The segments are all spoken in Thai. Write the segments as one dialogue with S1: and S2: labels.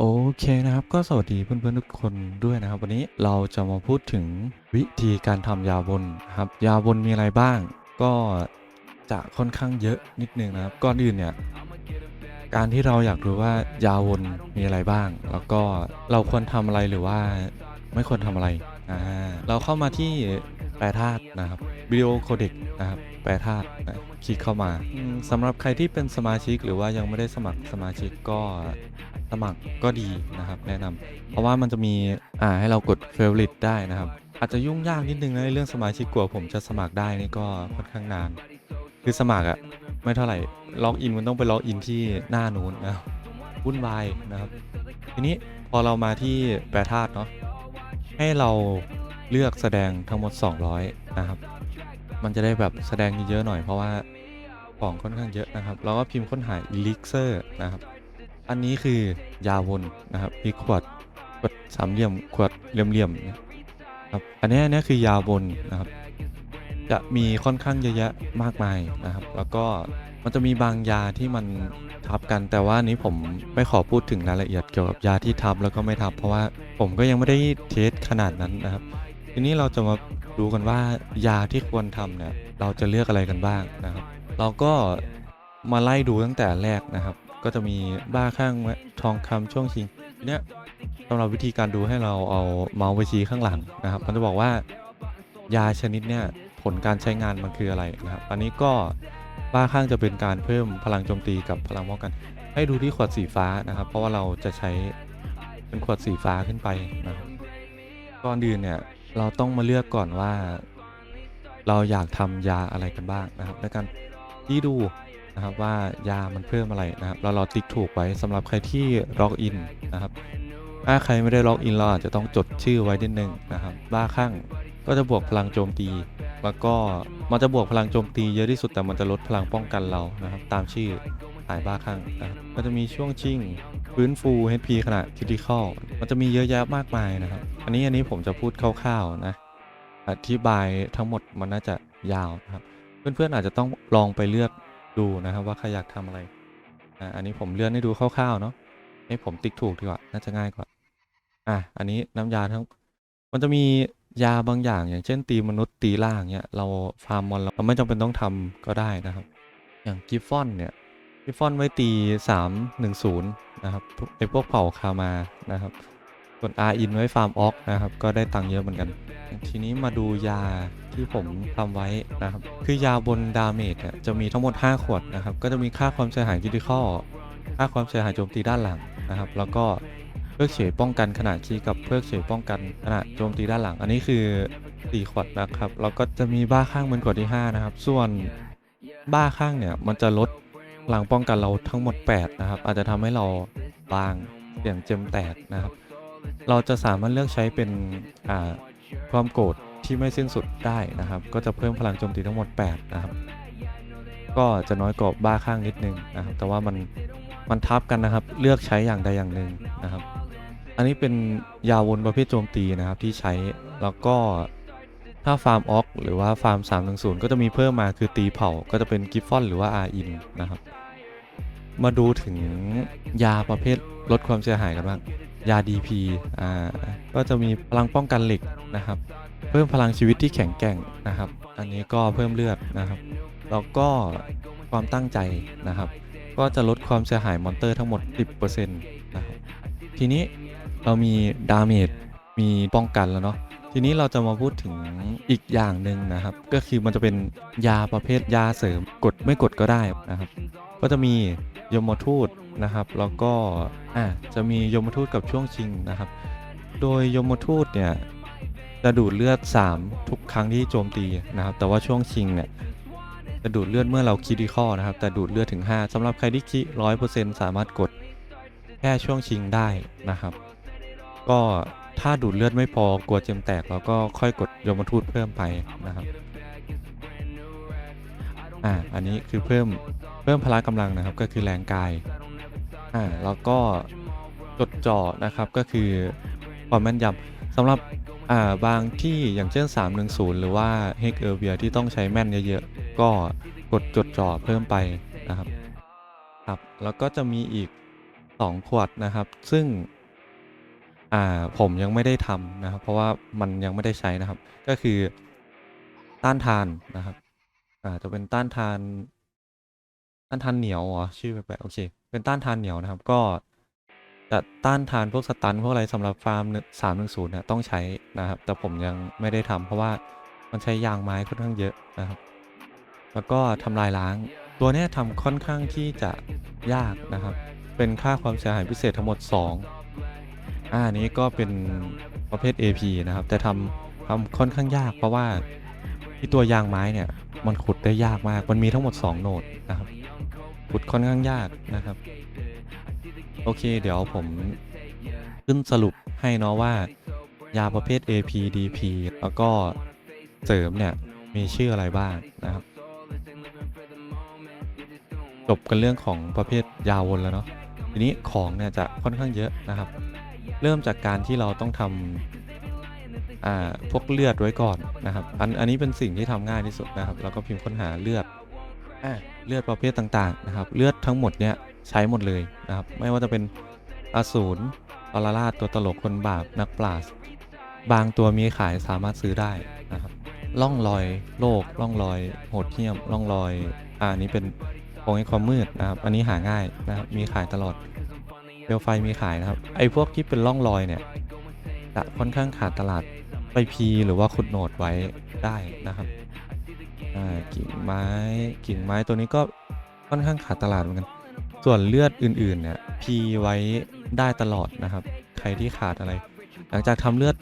S1: โอเคนะครับ ก็สวัสดีเพื่อนๆทุกคนด้วยนะครับ วันนี้เราจะมาพูดถึงวิธีการทำยาวนครับ ยาวนมีอะไรบ้าง ก็จะค่อนข้างเยอะนิดนึงนะครับ ก่อนอื่นเนี่ย การที่เราอยากรู้ว่ายาวนมีอะไรบ้าง แล้วก็เราควรทำอะไรหรือว่าไม่ควรทำอะไรอ่าเราเข้ามาที่แปรธาตุนะครับวิดีโอโคเด็กนะครับแปรธาตุนะคลิกเข้ามาสำหรับใครที่เป็นสมาชิกหรือว่ายังไม่ได้สมัครสมาชิกก็ สมัครก็ดีนะครับแนะนำเพราะว่ามันจะมีอ่าให้เรากดเฟ v o r i t ได้นะครับ อาจจะยุ่งยากนิดนึงนะในเรื่องสมาชิกกว่าผมจะสมัครได้นี่ก็ค่อนข้างนาน คือสมัครอะไม่เท่าไหร่ล็อกอินมันต้องไปล็อกอินที่หน้านู้นนะวุ่นวายนะครับ ทีนี้พอเรามาที่แปรธาตุเนาะให้เราเลือกแสดงทั้งหมด 200 นะครับ มันจะได้แบบแสดงเยอะๆหน่อยเพราะว่าของค่อนข้างเยอะนะครับเราก็พิมพ์ค้นหา elixir นะครับ อันนี้คือยาวนนะครับมีขวดขวดสามเหลี่ยมขวดเหลี่ยมๆนะครับอันนี้อันนี้คือยาวนนะครับ จะมีค่อนข้างเยอะแยะมากมายนะครับ แล้วก็มันจะมีบางยาที่มันทับกันแต่ว่านนี้ผมไม่ขอพูดถึงรายละเอียดเกี่ยวกับยาที่ทับแล้วก็ไม่ทับ เพราะว่าผมก็ยังไม่ได้เทสขนาดนั้นนะครับ ทีนี้เราจะมาดูกันว่ายาที่ควรทำเนี่ยเราจะเลือกอะไรกันบ้างนะครับ เราก็มาไล่ดูตั้งแต่แรกนะครับ ก็จะมีบ้าข้างทองคำช่วงชิงเนี้ยสำหรับวิธีการดูให้เราเอาเมาส์ไปชี้ข้างหลังนะครับ มันจะบอกว่ายาชนิดเนี่ยผลการใช้งานมันคืออะไรนะครับ อันนี้ก็บ้าข้างจะเป็นการเพิ่มพลังโจมตีกับพลังป้องกัน ให้ดูที่ขวดสีฟ้านะครับ เพราะว่าเราจะใช้เป็นขวดสีฟ้าขึ้นไปนะครับก่อนอื่นเนี่ยเราต้องมาเลือกก่อนว่า เราอยากทำยาอะไรกันบ้างนะครับในการที่ดู นะครับว่ายามันเพิ่มอะไรนะครับเราเราติ๊กถูกไว้สำหรับใครที่ล็อกอินนะครับถ้าใครไม่ได้ล็อกอินเราอาจจะต้องจดชื่อไว้นิดนึงนะครับบ้าข้างก็จะบวกพลังโจมตี แล้วก็มันจะบวกพลังโจมตีเยอะที่สุดแต่มันจะลดพลังป้องกันเรานะครับตามชื่อสายบ้าข้างนะครับก็จะมีช่วงชิ่งฟื้นฟู HP ขณะคิติคอลมันจะมีเยอะแยะมากมายนะครับ อันนี้อันนี้ผมจะพูดคร่าวๆนะ อธิบายทั้งหมดมันน่าจะยาวนะครับ เพื่อนๆอาจจะต้องลองไปเลือก ดูนะครับว่าใครอยากทำอะไรอ่าอันนี้ผมเลื่อนให้ดูคร่าวๆเนาะให้ผมติ๊กถูกดีกว่าน่าจะง่ายกว่า อะอันนี้น้ำยาทั้งมันจะมียาบางอย่างอย่างเช่นตีมนุษย์ตีล่างเนี่ยเราฟาร์มมอนเราไม่จำเป็นต้องทำก็ได้นะครับ อย่างกิฟฟอนเนี่ยกิฟฟอนไว้ตี 310 นะครับไอพวกเผ่าคามานะครับ ส่วน R in ไว้ฟาร์มออกนะครับ ก็ได้ตังค์เยอะเหมือนกัน ทีนี้มาดูยาที่ผมทำไว้นะครับ คือยาบนดาเมจจะมีทั้งหมด 5 ขวดนะครับ ก็จะมีค่าความเสียหายคิติคอลค่าความเสียหายโจมตีด้านหลังนะครับ แล้วก็เพิกเฉยป้องกันขณะขี่กับเพิกเฉยป้องกันขณะโจมตีด้านหลัง อันนี้คือ 4 ขวดนะครับ แล้วก็จะมีบ้าข้างเป็นขวดที่ 5 นะครับ ส่วนบ้าข้างเนี่ยมันจะลดพลังป้องกันเราทั้งหมด 8 นะครับ อาจจะทำให้เราบางเสี่ยงเจมแตกนะครับ เราจะสามารถเลือกใช้เป็นความโกรธที่ไม่สิ้นสุดได้นะครับ ก็จะเพิ่มพลังโจมตีทั้งหมด 8 นะครับ ก็จะน้อยกว่าบ้าข้างนิดนึงนะครับ แต่ว่ามันมันทับกันนะครับ เลือกใช้อย่างใดอย่างหนึ่งนะครับ อันนี้เป็นยาวนประเภทโจมตีนะครับที่ใช้ แล้วก็ถ้าฟาร์มออกหรือว่าฟาร์ม 310 ก็จะมีเพิ่มมาคือตีเผา ก็จะเป็นกิฟฟอนหรือว่าอาอินนะครับ มาดูถึงยาประเภทลดความเสียหายกันบ้าง ยา DP อ่าก็จะมีพลังป้องกันเหล็กนะครับ เพิ่มพลังชีวิตที่แข็งแกร่งนะครับ อันนี้ก็เพิ่มเลือดนะครับแล้วก็ความตั้งใจนะครับ ก็จะลดความเสียหายมอนเตอร์ทั้งหมด 10%นะครับทีนี้เรามีดาเมจมีป้องกันแล้วเนาะทีนี้เราจะมาพูดถึงอีกอย่างหนึ่งนะครับ ก็คือมันจะเป็นยาประเภทยาเสริมกดไม่กดก็ได้นะครับ ก็จะมียมทูต นะครับ แล้วก็อ่าจะมียมทูตกับช่วงชิงนะครับ โดยยมทูตเนี่ยจะดูดเลือด 3 ทุกครั้งที่โจมตีนะครับ แต่ว่าช่วงชิงเนี่ยจะดูดเลือดเมื่อเราคิดข้อนะครับ แต่ดูดเลือดถึง 5สำหรับใครที่คิร้อยเปอร์เซ็นต์สามารถกดแค่ช่วงชิงได้นะครับ ก็ถ้าดูดเลือดไม่พอกลัวเจมแตกเราก็ค่อยกดยมทูตเพิ่มไปนะครับอ่าอันนี้คือเพิ่มเพิ่มพละกำลังนะครับก็คือแรงกาย อ่าแล้วก็จดจ่อนะครับก็คือความแม่นยำสำหรับอ่าบางที่อย่างเช่น 310 หรือว่าเฮกเออร์เบียที่ต้องใช้แม่นเยอะๆ ก็กดจดจ่อเพิ่มไปนะครับครับแล้วก็จะมีอีก 2 ขวดนะครับ ซึ่งอ่าผมยังไม่ได้ทำนะครับ เพราะว่ามันยังไม่ได้ใช้นะครับ ก็คือต้านทานนะครับอ่าจะเป็นต้านทาน ต้านทานเหนียวเหรอชื่อแปลกๆโอเค เป็นต้านทานเหนียวนะครับ ก็จะต้านทานพวกสตันพวกอะไรสำหรับฟาร์มสามหนึ่งศูนย์เนี่ยต้องใช้นะครับ แต่ผมยังไม่ได้ทำเพราะว่ามันใช้ยางไม้ค่อนข้างเยอะนะครับ แล้วก็ทำลายล้าง ตัวนี้ทำค่อนข้างที่จะยากนะครับ เป็นค่าความเสียหายพิเศษทั้งหมด 2อ่าอันนี้ก็เป็นประเภท AP นะครับ แต่ทำทำค่อนข้างยาก เพราะว่าที่ตัวยางไม้เนี่ยมันขุดได้ยากมาก มันมีทั้งหมด 2 โหนดนะครับ ขุดค่อนข้างยากนะครับ โอเค เดี๋ยวผมขึ้นสรุปให้เนาะว่า ยาประเภท AP DP แล้วก็เสริมเนี่ย มีชื่ออะไรบ้างนะครับ จบกันเรื่องของประเภทยาวนแล้วเนาะทีนี้ของเนี่ยจะค่อนข้างเยอะนะครับ เริ่มจากการที่เราต้องทำอ่าพวกเลือดไว้ก่อนนะครับอันอันนี้เป็นสิ่งที่ทำง่ายที่สุดนะครับ แล้วก็พิมพ์ค้นหาเลือด เลือดประเภทต่างๆนะครับ เลือดทั้งหมดเนี่ยใช้หมดเลยนะครับ ไม่ว่าจะเป็นอสูรอลราชตัวตลกคนบาปนักปราชญ์บางตัวมีขายสามารถซื้อได้นะครับล่องรอยโลกล่องรอยโหดเหี้ยมล่องรอยอ่าอันนี้เป็นองค์แห่งความมืดนะครับ อันนี้หาง่ายนะครับ มีขายตลอดเปลวไฟมีขายนะครับ ไอ้พวกที่เป็นล่องรอยเนี่ยจะค่อนข้างขาดตลาดไปพีหรือว่าขุดโหนดไว้ได้นะครับ อ่กิ่งไม้กิ่งไม้ตัวนี้ก็ค่อนข้างขาดตลาดเหมือนกัน ส่วนเลือดอื่นๆเนี่ยพีไว้ได้ตลอดนะครับ ใครที่ขาดอะไร หลังจากทำเลือด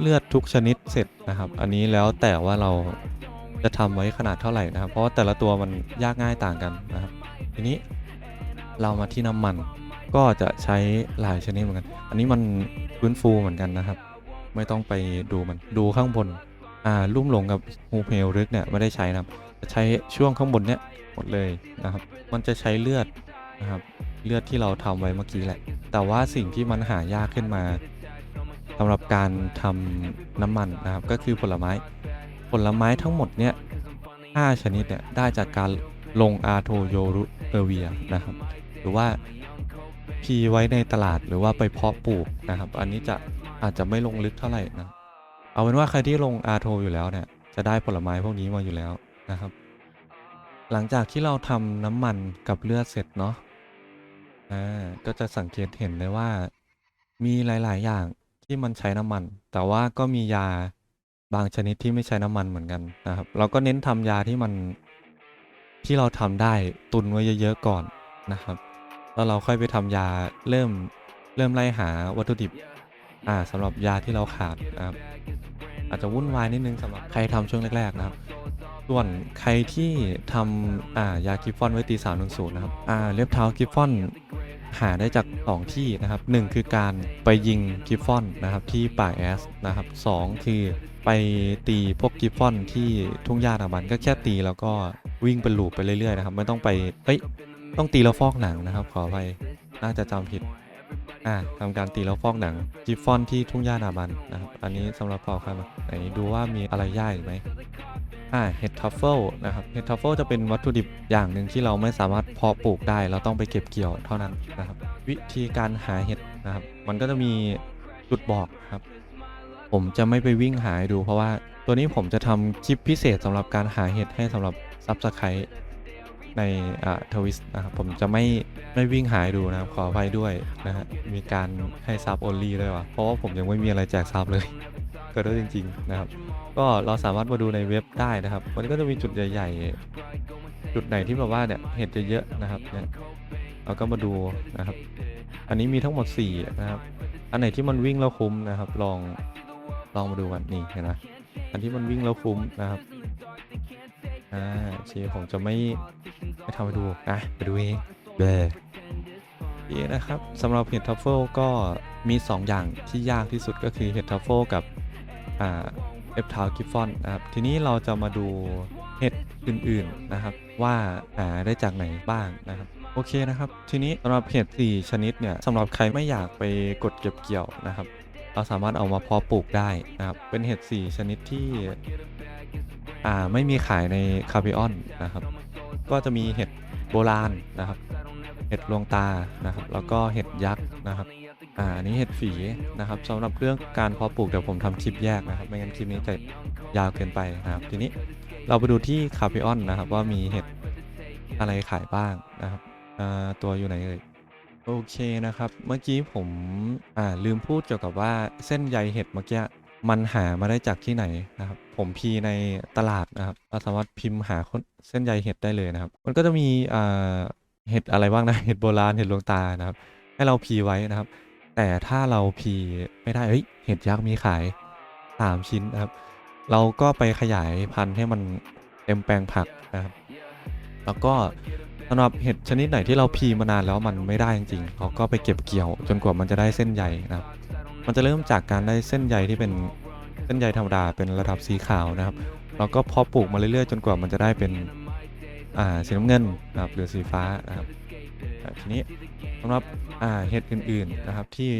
S1: เลือดทุกชนิดเสร็จนะครับ อันนี้แล้วแต่ว่าเราจะทำไว้ขนาดเท่าไหร่นะครับ เพราะแต่ละตัวมันยากง่ายต่างกันนะครับ ทีนี้เรามาที่น้ำมันก็จะใช้หลายชนิดเหมือนกัน อันนี้มันฟื้นฟูเหมือนกันนะครับ ไม่ต้องไปดูมันดูข้างบน อ่าลุ่มหลงกับฮูเพลรึกเนี่ยไม่ได้ใช้นะครับจะใช้ช่วงข้างบนเนี่ยหมดเลยนะครับ มันจะใช้เลือดนะครับเลือดที่เราทำไว้เมื่อกี้แหละ แต่ว่าสิ่งที่มันหายากขึ้นมาสำหรับการทำน้ำมันนะครับ ก็คือผลไม้ ผลไม้ทั้งหมดเนี่ย5ชนิดเนี่ยได้จากการลงอาโทโยรุเอเวียนะครับ หรือว่าพีไว้ในตลาดหรือว่าไปเพาะปลูกนะครับ อันนี้จะอาจจะไม่ลงลึกเท่าไหร่นะ เอาเป็นว่าใครที่ลงอาโทอยู่แล้วเนี่ยจะได้ผลไม้พวกนี้มาอยู่แล้วนะครับ หลังจากที่เราทำน้ำมันกับเลือดเสร็จเนาะอ่าก็จะสังเกตเห็นได้ว่ามีหลาย ๆ อย่างที่มันใช้น้ำมัน แต่ว่าก็มียาบางชนิดที่ไม่ใช้น้ำมันเหมือนกันนะครับ เราก็เน้นทำยาที่มันที่เราทำได้ตุนไว้เยอะ ๆ ก่อนนะครับ แล้วเราค่อยไปทำยาเริ่มเริ่มไล่หาวัตถุดิบอ่าสำหรับยาที่เราขาดนะครับ อาจจะวุ่นวายนิดนึงสำหรับใครทำช่วงแรกๆนะครับ ส่วนใครที่ทำอ่ายากิฟฟอนไว้ตีสามหนึ่งศูนย์นะครับอ่าเล็บเท้ากิฟฟอนหาได้จาก 2 ที่นะครับหนึ่งคือการไปยิงกิฟฟอนนะครับที่ป่าแอสนะครับสองคือไปตีพวกกิฟฟอนที่ทุ่งหญ้าดามันก็แค่ตีแล้วก็วิ่งเป็นลูปไปเรื่อยๆนะครับไม่ต้องไปเอ้ยต้องตีแล้วฟอกหนังนะครับ ขออภัยน่าจะจำผิด อ่าทำการตีแล้วฟอกหนังกิฟฟอนที่ทุ่งหญ้านาบันนะครับอันนี้สำหรับเผ่าใครมาไหนดูว่ามีอะไรย่ายไหมอ่าเห็ดทัฟเฟิลนะครับเห็ดทัฟเฟิลจะเป็นวัตถุดิบอย่างหนึ่งที่เราไม่สามารถเพาะปลูกได้ เราต้องไปเก็บเกี่ยวเท่านั้นนะครับ วิธีการหาเห็ดนะครับ มันก็จะมีจุดบอกครับ ผมจะไม่ไปวิ่งหาดู เพราะว่าตัวนี้ผมจะทำคลิปพิเศษสำหรับการหาเห็ดให้สำหรับซับสไครต์ ในทวิสนะครับผมจะไม่ไม่วิ่งหายดูนะครับขออภัยด้วยนะฮะมีการให้ซับโอลี่ด้วยวะเพราะว่าผมยังไม่มีอะไรแจกซับเลยเก็ได้จริง ๆ นะครับ ก็เราสามารถมาดูในเว็บได้นะครับวันนี้ก็จะมีจุดใหญ่ ๆ จุดไหนที่แบบว่าเนี่ยเห็ดเยอะๆนะครับเนี่ยเราก็มาดูนะครับ อันนี้มีทั้งหมด 4 นะครับ อันไหนที่มันวิ่งแล้วคุ้มนะครับ ลองลองมาดูกันนี่เห็นไหมอันที่มันวิ่งแล้วคุ้มนะครับ อ่าโอเคผมจะไม่ไม่ทำให้ดูอะไปดูเองเบนี่นะครับสำหรับเห็ดทัฟเฟิลก็มี 2 อย่างที่ยากที่สุดก็คือเห็ดทัฟเฟิลกับอ่าเอฟทาวกิฟฟอนนะครับทีนี้เราจะมาดูเห็ดอื่นๆนะครับ ว่าหาได้จากไหนบ้างนะครับโอเคนะครับ ทีนี้สำหรับเห็ด4ชนิดเนี่ยสำหรับใครไม่อยากไปกดเก็บเกี่ยวนะครับ เราสามารถเอามาเพาะปลูกได้นะครับเป็นเห็ด4ชนิดที่ อ่าไม่มีขายในคาเ e ออนนะครับ ก็จะมีเห็ดโบราณนะครับ เห็ดลวงตานะครับ แล้วก็เห็ดยักษ์นะครับอ่าอันนี้เห็ดฝีนะครับสำหรับเรื่องการเพาะปลูกเดี๋ยวผมทำคลิปแยกนะครับ ไม่งั้นคลิปนี้จะยาวเกินไปนะครับ ทีนี้เราไปดูที่คาเ e ออนนะครับ ว่ามีเห็ดอะไรขายบ้างนะครับตัวอยู่ไหนเอ่ยโอเคนะครับ เมื่อกี้ผมอ่าลืมพูดเกี่ยวกับว่าเส้นใยเห็ดเมื่อกี้มันหามาได้จากที่ไหนนะครับ ผมพีในตลาดนะครับเราสามารถพิมพ์หาเส้นใยเห็ดได้เลยนะครับ มันก็จะมีเห็ดอะไรบ้างนะเห็ดโบราณเห็ดลวงตานะครับ ให้เราพีไว้นะครับ แต่ถ้าเราพีไม่ได้เฮ้ยเห็ดยักษ์มีขาย 3 ชิ้นนะครับ เราก็ไปขยายพันธุ์ให้มันเต็มแปลงผักนะครับ แล้วก็สำหรับเห็ดชนิดไหนที่เราพีมานานแล้วมันไม่ได้จริงๆเราก็ไปเก็บเกี่ยว จนกว่ามันจะได้เส้นใยนะครับ มันจะเริ่มจากการได้เส้นใยที่เป็น ส้นใยธรรมดาเป็นระดับสีขาวนะครับ เราก็เพาะปลูกมาเรื่อยๆ จนกว่ามันจะได้เป็นอ่าสีน้ำเงินนะครับหรือสีฟ้านะครับทีนี้สำหรับอ่าเห็ดอื่นๆนะครับที่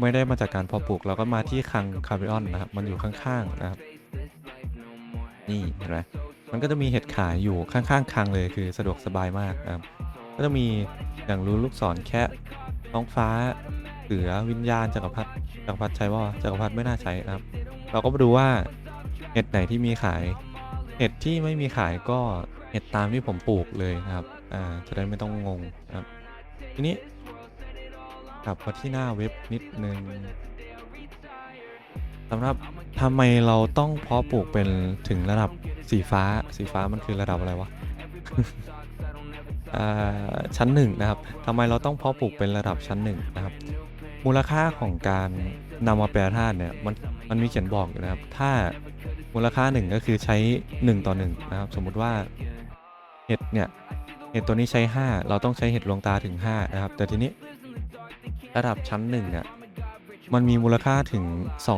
S1: ไม่ได้มาจากการเพาะปลูก เราก็มาที่คังคาร์บิออนนะครับมันอยู่ข้างๆนะครับนี่เห็นไหมมันก็จะมีเห็ดขายอยู่ข้างๆคังเลยคือสะดวกสบายมากนะครับก็จะมีอย่างรู้ลูกศรแค่ท้องฟ้า เสือวิญญาณจักรพรรดิจักรพรรดิใช้ว่าจักรพรรดิไม่น่าใช้นะครับ เราก็มาดูว่าเห็ดไหนที่มีขาย เห็ดที่ไม่มีขายก็เห็ดตามที่ผมปลูกเลยนะครับอ่าจะได้ไม่ต้องงงครับ ทีนี้กลับมาที่หน้าเว็บนิดนึงสำหรับทำไมเราต้องเพาะปลูกเป็นถึงระดับสีฟ้าสีฟ้ามันคือระดับอะไรวะอ่าชั้นหนึ่งนะครับทำไมเราต้องเพาะปลูกเป็นระดับชั้นหนึ่งนะครับ มูลค่าของการนำมาแปรธาตุเนี่ยมันมันมีเขียนบอกอยู่นะครับ ถ้ามูลค่าหนึ่งก็คือใช้ 1 ต่อ 1 นะครับ สมมุติว่าเห็ดเนี่ยเห็ดตัวนี้ใช้ 5 เราต้องใช้เห็ดลวงตาถึง 5 นะครับ แต่ทีนี้ระดับชั้น1เนี่ยมันมีมูลค่าถึง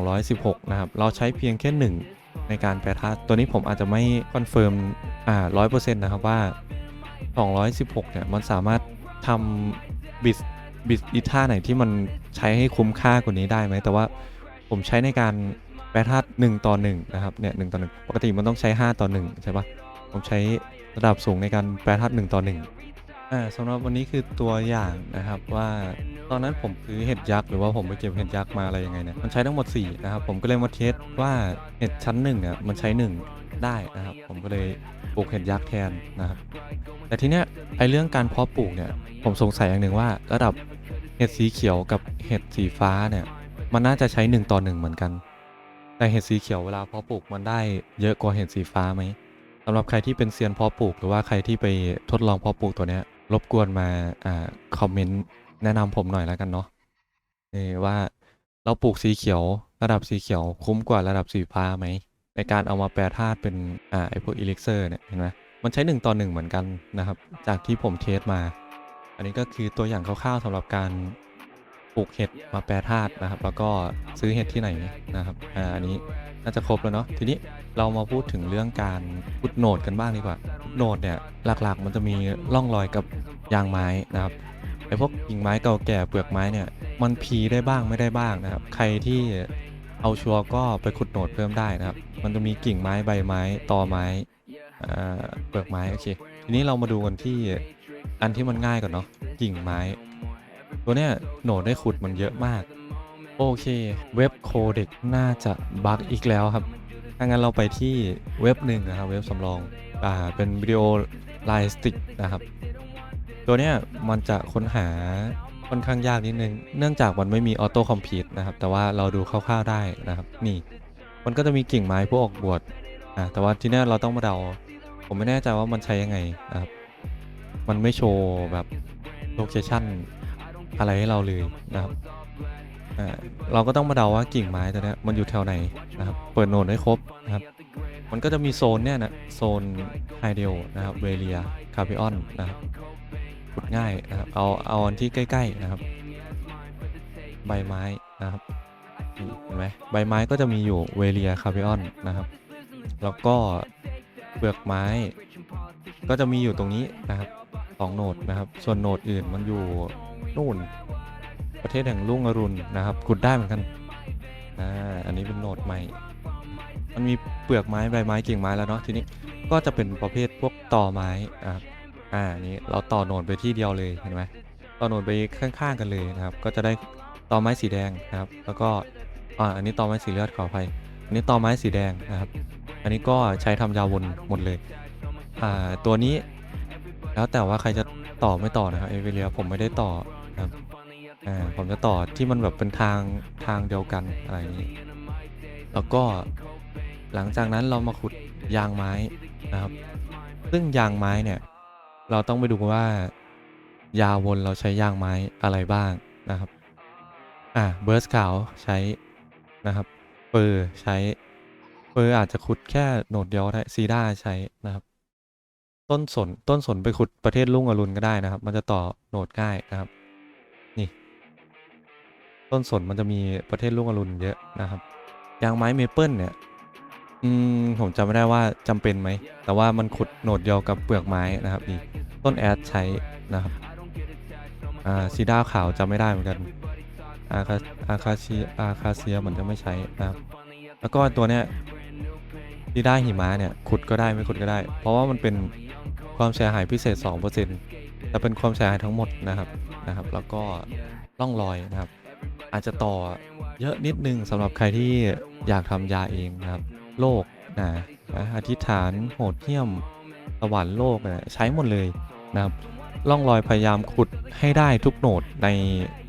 S1: 216 นะครับ เราใช้เพียงแค่ 1 ในการแปรธาตุตัวนี้ผมอาจจะไม่คอนเฟิร์มอ่าร้อยเปอร์เซ็นต์นะครับว่า 216 เนี่ยมันสามารถทำบิส บิสอีท่าไหนที่มันใช้ให้คุ้มค่ากว่านี้ได้ไหม แต่ว่าผมใช้ในการแปรธาตุ1ต่อ1นะครับเนี่ย1ต่อ1ปกติมันต้องใช้ 5 ต่อ1ใช่ปะผมใช้ระดับสูงในการแปรธาตุ1ต่อ1อ่าสำหรับวันนี้คือตัวอย่างนะครับว่าตอนนั้นผมซื้อเห็ดยักษ์หรือว่าผมไปเก็บเห็ดยักษ์มาอะไรยังไงเนี่ยมันใช้ทั้งหมด4นะครับผมก็เลยมาเทสว่าเห็ดชั้น1อะมันใช้ 1 ได้นะครับ ผมก็เลยปลูกเห็ดยักษ์แทนนะครับแต่ทีเนี้ยไอเรื่องการเพาะปลูกเนี่ยผมสงสัยอย่างหนึ่งว่าระดับ เห็ดสีเขียวกับเห็ดสีฟ้าเนี่ย มันน่าจะใช้หนึ่งต่อหนึ่งเหมือนกัน แต่เห็ดสีเขียวเวลาเพาะปลูกมันได้เยอะกว่าเห็ดสีฟ้าไหมสำหรับใครที่เป็นเซียนเพาะปลูกหรือว่าใครที่ไปทดลองเพาะปลูกตัวเนี้ย รบกวนมาอ่าคอมเมนต์แนะนำผมหน่อยแล้วกันเนาะนี่ว่าเราปลูกสีเขียวระดับสีเขียวคุ้มกว่าระดับสีฟ้าไหมในการเอามาแปรธาตุเป็นอ่าไอพวกอีลิกเซอร์เนี่ยเห็นไหมมันใช้1ต่อ1เหมือนกันนะครับ จากที่ผมเทสมา อันนี้ก็คือตัวอย่างคร่าวๆสำหรับการปลูกเห็ดมาแปรธาตุนะครับ แล้วก็ซื้อเห็ดที่ไหนนะครับอ่าอันนี้น่าจะครบแล้วเนาะทีนี้เรามาพูดถึงเรื่องการพุดโหนดกันบ้างดีกว่าพุดโหนดเนี่ยหลักๆ มันจะมีร่องรอยกับยางไม้นะครับไอพวกกิ่งไม้เก่าแก่เปลือกไม้เนี่ยมันพีได้บ้างไม่ได้บ้างนะครับ ใครที่เอาชัวร์ก็ไปขุดโหนดเพิ่มได้นะครับ มันจะมีกิ่งไม้ใบไม้ตอไม้เปลือกไม้โอเค ทีนี้เรามาดูกันที่ อันที่มันง่ายก่อนเนาะกิ่งไม้ ตัวเนี้ยโหนดได้ขุดมันเยอะมาก โอเค เว็บโคเด็กน่าจะบั๊กอีกแล้วครับ ถ้างั้นเราไปที่เว็บหนึ่งนะครับเว็บสำรองอ่าเป็นวิดีโอไลน์สติกนะครับ ตัวเนี้ยมันจะค้นหาค่อนข้างยากนิดนึง เนื่องจากมันไม่มีออโต้คอมพิวต์นะครับ แต่ว่าเราดูคร่าวๆได้นะครับ นี่ มันก็จะมีกิ่งไม้พวกออกบวชอะแต่ว่าทีเนี้เราต้องมาเดา ผมไม่แน่ใจว่ามันใช้ยังไงนะครับ มันไม่โชว์แบบโลเคชั่นอะไรให้เราเลยนะครับเราก็ต้องมาเดาว่ากิ่งไม้ตัวนี้มันอยู่แถวไหนนะครับ เปิดโหนดให้ครบนะครับ มันก็จะมีโซนเนี่ยนะโซนไฮเดลนะครับเวเลียคาร์บิออนนะครับขุดง่ายนะครับ เอาเอาอันที่ใกล้ ๆนะครับ ใบไม้นะครับเห็นไหมใบไม้ก็จะมีอยู่เวเลียคาร์บิออนนะครับ แล้วก็เปลือกไม้ ก็จะมีอยู่ตรงนี้นะครับ สองโหนดนะครับ ส่วนโหนดอื่นมันอยู่นู่น ประเทศแห่งรุ่งอรุณนะครับขุดได้เหมือนกันอ่าอันนี้เป็นโหนดใหม่ มันมีเปลือกไม้ใบไม้กิ่งไม้แล้วเนาะทีนี้ก็จะเป็นประเภทพวกต่อไม้นะครับอ่าอันนี้เราต่อโหนดไปที่เดียวเลยเห็นไหมต่อโหนดไปข้างๆกันเลยนะครับ ก็จะได้ต่อไม้สีแดงนะครับ แล้วก็อ่าอันนี้ต่อไม้สีเลือดขออภัยอันนี้ต่อไม้สีแดงนะครับ อันนี้ก็ใช้ทำยาวนหมดเลยอ่าตัวนี้ แล้วแต่ว่าใครจะต่อไม่ต่อนะครับเอเวเรียผมไม่ได้ต่อครับอ่าผมจะต่อที่มันแบบเป็นทางทางเดียวกันอะไรอย่างนี้ แล้วก็หลังจากนั้นเรามาขุดยางไม้นะครับ ซึ่งยางไม้เนี่ย เราต้องไปดูว่า ยาวนเราใช้ยางไม้อะไรบ้างนะครับอ่าเบิร์สขาวใช้นะครับเปอร์ใช้เปอร์อาจจะขุดแค่โหนดเดียวได้ซีด้าใช้นะครับ ต้นสนต้นสนไปขุดประเทศลุ่งอรุณก็ได้นะครับ มันจะต่อโหนดง่ายนะครับ นี่ ต้นสนมันจะมีประเทศลุ่งอรุณเยอะนะครับยางไม้เมเปิลเนี่ย อืมผมจำไม่ได้ว่าจำเป็นไหม แต่ว่ามันขุดโหนดเดียวกับเปลือกไม้นะครับนี่ต้นแอดใช้นะครับ อ่าซีด้าขาวจำไม่ได้เหมือนกันอาคาอาคาเซียอาคาเซียเหมือนจะไม่ใช้นะครับ แล้วก็ตัวเนี้ยซีด้าหิมะเนี่ยขุดก็ได้ไม่ขุดก็ได้ เพราะว่ามันเป็น ความเสียหายพิเศษ2%แต่เป็นความเสียหายทั้งหมดนะครับนะครับ แล้วก็ร่องรอยนะครับ อาจจะต่อเยอะนิดนึงสำหรับใครที่อยากทำยาเองนะครับโลกนะอธิษฐานโหดเหี้ยมสวรรค์โลกเนี่ยใช้หมดเลยนะครับล่องรอยพยายามขุดให้ได้ทุกโหนดใน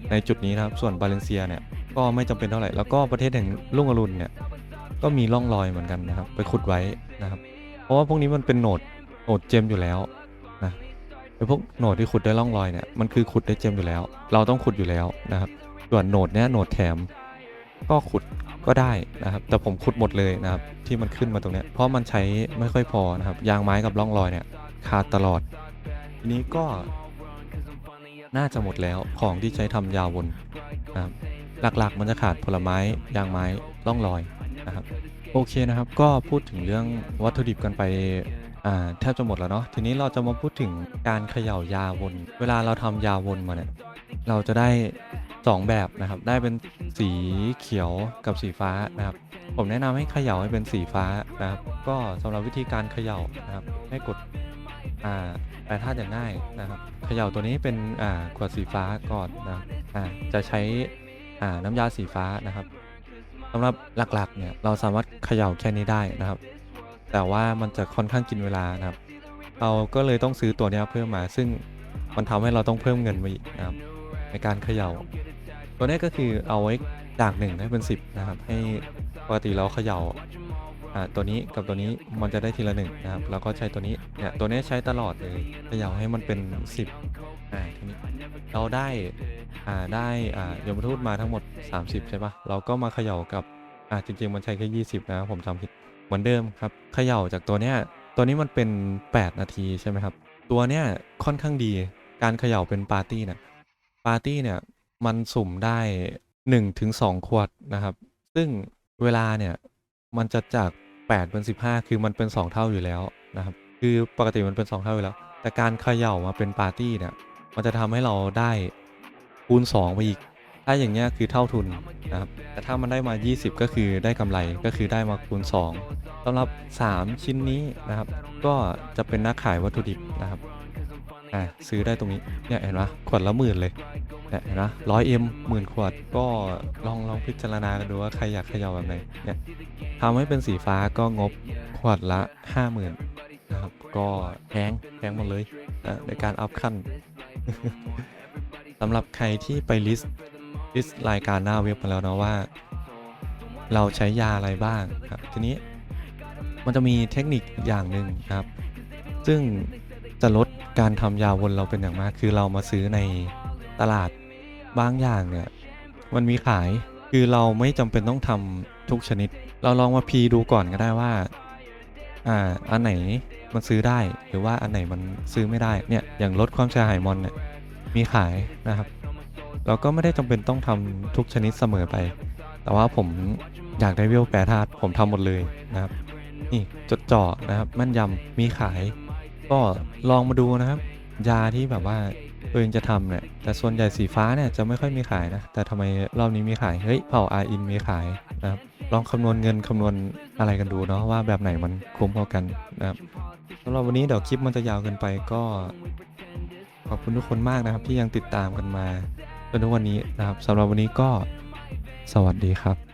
S1: ในจุดนี้นะครับ ส่วนบาเลนเซียเนี่ยก็ไม่จำเป็นเท่าไหร่ แล้วก็ประเทศแห่งลุ่งอรุณเนี่ยก็มีร่องรอยเหมือนกันนะครับ ไปขุดไว้นะครับ เพราะว่าพวกนี้มันเป็นโหนด นดเจมอยู่แล้วนะไอพวกโหนดที่ขุดได้ร่องรอยเนี่ยมันคือขุดได้เจมอยู่แล้ว เราต้องขุดอยู่แล้วนะครับส่วนโหนดเนี้ยโหนดแถมก็ขุดก็ได้นะครับ แต่ผมขุดหมดเลยนะครับที่มันขึ้นมาตรงเนี้ยเพราะมันใช้ไม่ค่อยพอนะครับยางไม้กับร่องรอยเนี่ยขาดตลอดทีนี้ก็น่าจะหมดแล้วของที่ใช้ทำยาวนนะครับหลักๆ มันจะขาดผลไม้ยางไม้ร่องรอยนะครับ โอเคนะครับก็พูดถึงเรื่องวัตถุดิบกันไป อ่าแทบจะหมดแล้วเนาะทีนี้เราจะมาพูดถึงการเขย่ายาวน เวลาเราทำยาวนมาเนี่ยเราจะได้ 2 แบบนะครับ ได้เป็นสีเขียวกับสีฟ้านะครับ ผมแนะนำให้เขย่าให้เป็นสีฟ้านะครับ ก็สำหรับวิธีการเขย่านะครับ ให้กดอ่าแปลธาตุอย่างง่ายนะครับเขย่าตัวนี้เป็นอ่าขวดสีฟ้าก่อนนะอ่าจะใช้อ่าน้ำยาสีฟ้านะครับสำหรับหลักๆเนี่ยเราสามารถเขย่าแค่นี้ได้นะครับ แต่ว่ามันจะค่อนข้างกินเวลานะครับ เราก็เลยต้องซื้อตัวนี้เพิ่มมา ซึ่งมันทำให้เราต้องเพิ่มเงินมาอีกนะครับ ในการเขย่า ตัวนี้ก็คือเอาไว้จากหนึ่งให้เป็น 10 นะครับ ให้ปกติเราเขย่าอ่าตัวนี้กับตัวนี้มันจะได้ทีละหนึ่งนะครับ แล้วก็ใช้ตัวนี้เนี่ยตัวนี้ใช้ตลอดเลยเขย่าให้มันเป็น 10อ่าทีนี้เราได้อ่าได้อ่ายมทูตมาทั้งหมด 30 ใช่ปะเราก็มาเขย่ากับอ่าจริง ๆ มันใช้แค่20 นะผมจำผิด เหมือนเดิมครับเขย่าจากตัวเนี้ยตัวนี้มันเป็น 8 นาทีใช่ไหมครับ ตัวเนี้ยค่อนข้างดีการเขย่าเป็นปาร์ตี้เนี่ยปาร์ตี้เนี่ยมันสุ่มได้1ถึง2ขวดนะครับ ซึ่งเวลาเนี่ยมันจะจาก8เป็น15 คือมันเป็น 2 เท่าอยู่แล้วนะครับ คือปกติมันเป็น 2 เท่าอยู่แล้ว แต่การเขย่ามาเป็นปาร์ตี้เนี่ย มันจะทำให้เราได้คูณ 2 ไปอีก ถ้าอย่างเงี้ยคือเท่าทุนนะครับ แต่ถ้ามันได้มา 20 ก็คือได้กำไรก็คือได้มาคูณ 2สำหรับ 3 ชิ้นนี้นะครับ ก็จะเป็นนักขายวัตถุดิบนะครับอะซื้อได้ตรงนี้เนี่ยเห็นปะขวดละหมื่นเลยเนี่ยเห็นปะร้อยเอ็มหมื่นขวดก็ลองลองพิจารณากันดูว่าใครอยากขย่าแบบไหนเนี่ยทำให้เป็นสีฟ้าก็งบขวดละห้าหมื่นนะครับก็แพงแพงหมดเลยนะในการอัพขั้นสำหรับใครที่ไปลิสต์ ลิสต์รายการหน้าเว็บมาแล้วนะว่า เราใช้ยาอะไรบ้างครับทีนี้มันจะมีเทคนิคอย่างหนึ่งครับ ซึ่งจะลดการทำยาวนเราเป็นอย่างมาก คือเรามาซื้อในตลาดบางอย่างเนี่ยมันมีขายคือเราไม่จำเป็นต้องทำทุกชนิด เราลองมาพีดูก่อนก็ได้ว่าอ่าอันไหนมันซื้อได้หรือว่าอันไหนมันซื้อไม่ได้เนี่ยอย่างลดความเสียหายมอนเนี่ยมีขายนะครับ เราก็ไม่ได้จำเป็นต้องทำทุกชนิดเสมอไป แต่ว่าผมอยากได้เวลแปรธาตุผมทำหมดเลยนะครับ นี่จดจ่อนะครับแม่นยำมีขาย ก็ลองมาดูนะครับ ยาที่แบบว่าตัวเองจะทำเนี่ย แต่ส่วนใหญ่สีฟ้าเนี่ยจะไม่ค่อยมีขายนะ แต่ทำไมรอบนี้มีขาย เฮ้ยเผ่าอาอินมีขายนะครับ ลองคำนวณเงินคำนวณอะไรกันดูเนาะว่าแบบไหนมันคุ้มกว่ากันนะครับสำหรับวันนี้เดี๋ยวคลิปมันจะยาวเกินไปก็ขอบคุณทุกคนมากนะครับที่ยังติดตามกันมา จนทุกวันนี้นะครับสำหรับวันนี้ก็สวัสดีครับ